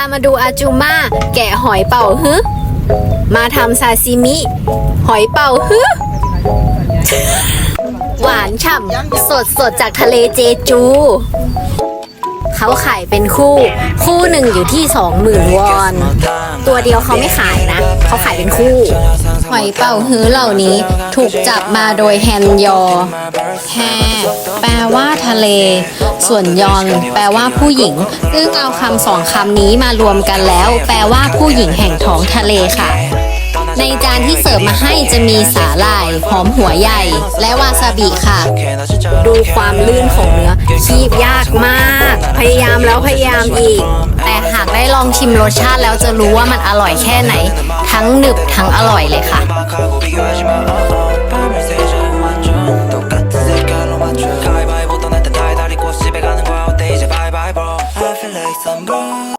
ามาดูอาจูมาแกะหอยเป่าฮึมาทำซาซิมิ หอยเป่าฮึหวานฉ่ำสดสดจากทะเลเจจู เขาขายเป็นคู่ คู่หนึ่งอยู่ที่สองหมื่นวอน ตัวเดียวเขาไม่ขายนะ เขาขายเป็นคู่ หอยเป่าฮื้อเหล่านี้ถูกจับมาโดยแฮนยอ แฮแปลว่าทะเล ส่วนยอน แปลว่าผู้หญิง ซึ่งเอาคำสองคำนี้มารวมกันแล้ว แปลว่าผู้หญิงแห่งท้องทะเลค่ะในจานที่เสิร์ฟมาให้จะมีสาหร่าย หอมหัวใหญ่ และวาซาบิค่ะ ดูความลื่นของเนื้อคีบยากมาก พยายามแล้วพยายามอีก แต่หาก องชิมรสชาติแล้วจะรู้ว่ามันอร่อยแค่ไหน ทั้งหนึบทั้งอร่อยเลยค่ะ I feel like some